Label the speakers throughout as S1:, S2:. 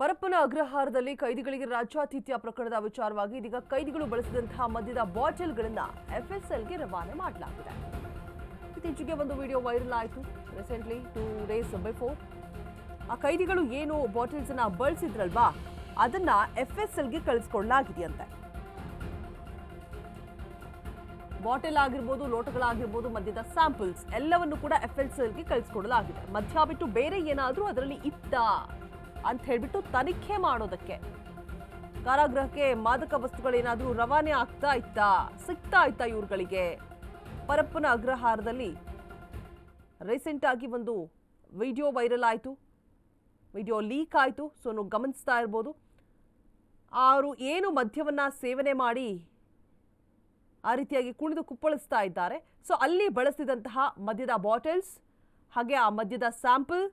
S1: ಪರಪ್ಪನ ಅಗ್ರಹಾರದಲ್ಲಿ ಕೈದಿಗಳಿಗೆ ರಾಜ್ಯಾತಿಥ್ಯ ಪ್ರಕರಣದ ವಿಚಾರವಾಗಿ ಇದೀಗ ಕೈದಿಗಳು ಬಳಸಿದಂತಹ ಮದ್ಯದ ಬಾಟಲ್ಗಳನ್ನ ಎಫ್ಎಸ್ಎಲ್ಗೆ ರವಾನೆ ಮಾಡಲಾಗಿದೆ. ಇತ್ತೀಚೆಗೆ ಒಂದು ವಿಡಿಯೋ ವೈರಲ್ ಆಯಿತು. ರೀಸೆಂಟ್ಲಿ ಟೂ ಡೇಸ್ ಬಿಫೋರ್ ಆ ಕೈದಿಗಳು ಏನು ಬಾಟಲ್ಸ್ ಅನ್ನ ಬಳಸಿದ್ರಲ್ವಾ? ಅದನ್ನ ಎಫ್ಎಸ್ಎಲ್ಗೆ ಕಳಿಸ್ಕೊಡ್ಲಾಗಿದೆಯಂತೆ ಬಾಟಲ್ ಆಗಿರ್ಬೋದು ಲೋಟಗಳಾಗಿರ್ಬೋದು ಮದ್ಯದ ಸ್ಯಾಂಪಲ್ಸ್ ಎಲ್ಲವನ್ನು ಕೂಡ ಎಫ್ಎಸ್ಎಲ್ಗೆ ಕಳಿಸ್ಕೊಡಲಾಗಿದೆ. ಮದ್ಯ ಬಿಟ್ಟು ಬೇರೆ ಏನಾದರೂ ಅದರಲ್ಲಿ ಇತ್ತ? ಅಂತ ಹೇಳ್ಬಿಟ್ಟು ತನಿಖೆ ಮಾಡೋದಕ್ಕೆ. ಕಾರಾಗೃಹಕ್ಕೆ ಮಾದಕ ವಸ್ತುಗಳೇನಾದರೂ ರವಾನೆ ಆಗ್ತಾ ಇತ್ತಾ? ಸಿಗ್ತಾ ಇತ್ತಾ ಇವ್ರುಗಳಿಗೆ? ಪರಪ್ಪನ ಅಗ್ರಹಾರದಲ್ಲಿ ರೀಸೆಂಟ್ ಆಗಿ ಒಂದು ವಿಡಿಯೋ ವೈರಲ್ ಆಯಿತು. ವಿಡಿಯೋ ಲೀಕ್ ಆಯಿತು ಸೊ ನಾವು ಗಮನಿಸ್ತಾ ಇರ್ಬೋದು. ಅವರು ಏನು ಮದ್ಯವನ್ನು ಸೇವನೆ ಮಾಡಿ ಆ ರೀತಿಯಾಗಿ ಕುಣಿದು ಕುಪ್ಪಳಿಸ್ತಾ ಇದ್ದಾರೆ. ಸೊ ಅಲ್ಲಿ ಬಳಸಿದಂತಹ ಮದ್ಯದ ಬಾಟಲ್ಸ್ ಹಾಗೆ ಆ ಮದ್ಯದ ಸ್ಯಾಂಪಲ್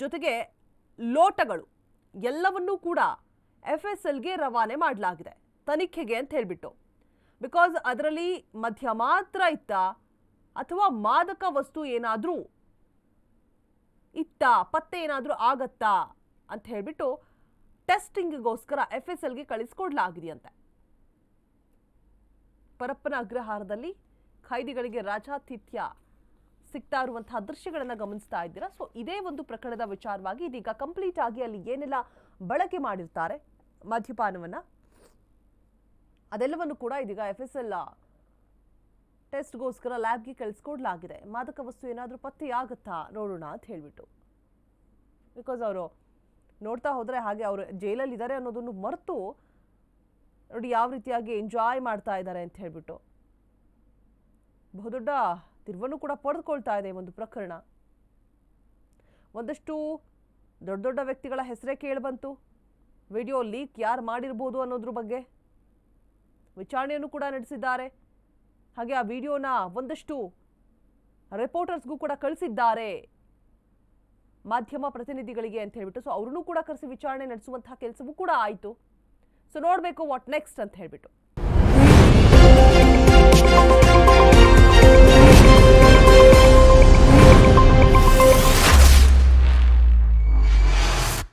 S1: ಜೊತೆಗೆ ಲೋಟಗಳು ಎಲ್ಲವನ್ನೂ ಕೂಡ ಎಫ್ ಎಸ್ ಎಲ್ಗೆ ರವಾನೆ ಮಾಡಲಾಗಿದೆ ತನಿಖೆಗೆ ಅಂತ ಹೇಳಿಬಿಟ್ಟು. ಬಿಕಾಸ್ ಅದರಲ್ಲಿ ಮಧ್ಯ ಮಾತ್ರ ಇತ್ತ ಅಥವಾ ಮಾದಕ ವಸ್ತು ಏನಾದರೂ ಇತ್ತ, ಪತ್ತೆ ಏನಾದರೂ ಆಗತ್ತಾ ಅಂತ ಹೇಳಿಬಿಟ್ಟು ಟೆಸ್ಟಿಂಗ್ಗೋಸ್ಕರ ಎಫ್ ಎಸ್ ಎಲ್ಗೆ ಕಳಿಸ್ಕೊಡ್ಲಾಗಿದೆಯಂತೆ. ಪರಪ್ಪನ ಅಗ್ರಹಾರದಲ್ಲಿ ಖೈದಿಗಳಿಗೆ ರಾಜಾತಿಥ್ಯ ಸಿಗ್ತಾ ಇರುವಂತಹ ದೃಶ್ಯಗಳನ್ನು ಗಮನಿಸ್ತಾ ಇದ್ದೀರಾ? ಸೊ ಇದೇ ಒಂದು ಪ್ರಕರಣದ ವಿಚಾರವಾಗಿ ಇದೀಗ ಕಂಪ್ಲೀಟ್ ಆಗಿ ಅಲ್ಲಿ ಏನೆಲ್ಲ ಬಳಕೆ ಮಾಡಿರ್ತಾರೆ? ಮದ್ಯಪಾನವನ್ನ? ಅದೆಲ್ಲವನ್ನು ಕೂಡ ಇದೀಗ ಎಫ್ ಎಸ್ ಎಲ್ ಟೆಸ್ಟ್ಗೋಸ್ಕರ ಲ್ಯಾಬ್ಗೆ ಕಳಿಸ್ಕೊಡ್ಲಾಗಿದೆ. ಮಾದಕ ವಸ್ತು ಏನಾದರೂ ಪತ್ತೆಯಾಗುತ್ತಾ? ನೋಡೋಣ ಅಂತ ಹೇಳಿಬಿಟ್ಟು. ಬಿಕಾಸ್ ಅವರು ನೋಡ್ತಾ ಹೋದರೆ ಹಾಗೆ ಅವರು ಜೈಲಲ್ಲಿ ಇದ್ದಾರೆ ಅನ್ನೋದನ್ನು ಮರೆತು ನೋಡಿ ಯಾವ ರೀತಿಯಾಗಿ ಎಂಜಾಯ್ ಮಾಡ್ತಾ ಇದ್ದಾರೆ ಅಂತ ಹೇಳಿಬಿಟ್ಟು. ಬಹುದೊಡ್ಡ ತಿರುವನ್ನು ಕೂಡ ಪಡೆದುಕೊಳ್ತಾ ಇದೆ ಒಂದು ಪ್ರಕರಣ. ಒಂದಷ್ಟು ದೊಡ್ಡ ದೊಡ್ಡ ವ್ಯಕ್ತಿಗಳ ಹೆಸರೇ ಕೇಳಿಬಂತು. ವಿಡಿಯೋ ಲೀಕ್ ಯಾರು ಮಾಡಿರ್ಬೋದು ಅನ್ನೋದ್ರ ಬಗ್ಗೆ ವಿಚಾರಣೆಯನ್ನು ಕೂಡ ನಡೆಸಿದ್ದಾರೆ. ಹಾಗೆ ಆ ವಿಡಿಯೋನ ಒಂದಷ್ಟು ರಿಪೋರ್ಟರ್ಸ್ಗೂ ಕೂಡ ಕಳಿಸಿದ್ದಾರೆ ಮಾಧ್ಯಮ ಪ್ರತಿನಿಧಿಗಳಿಗೆ ಅಂತ ಹೇಳ್ಬಿಟ್ಟು. ಸೊ ಅವ್ರನ್ನೂ ಕೂಡ ಕರೆಸಿ ವಿಚಾರಣೆ ನಡೆಸುವಂತಹ ಕೆಲಸವೂ ಕೂಡ ಆಯಿತು. ಸೊ ನೋಡಬೇಕು ವಾಟ್ ನೆಕ್ಸ್ಟ್ ಅಂತ ಹೇಳ್ಬಿಟ್ಟು.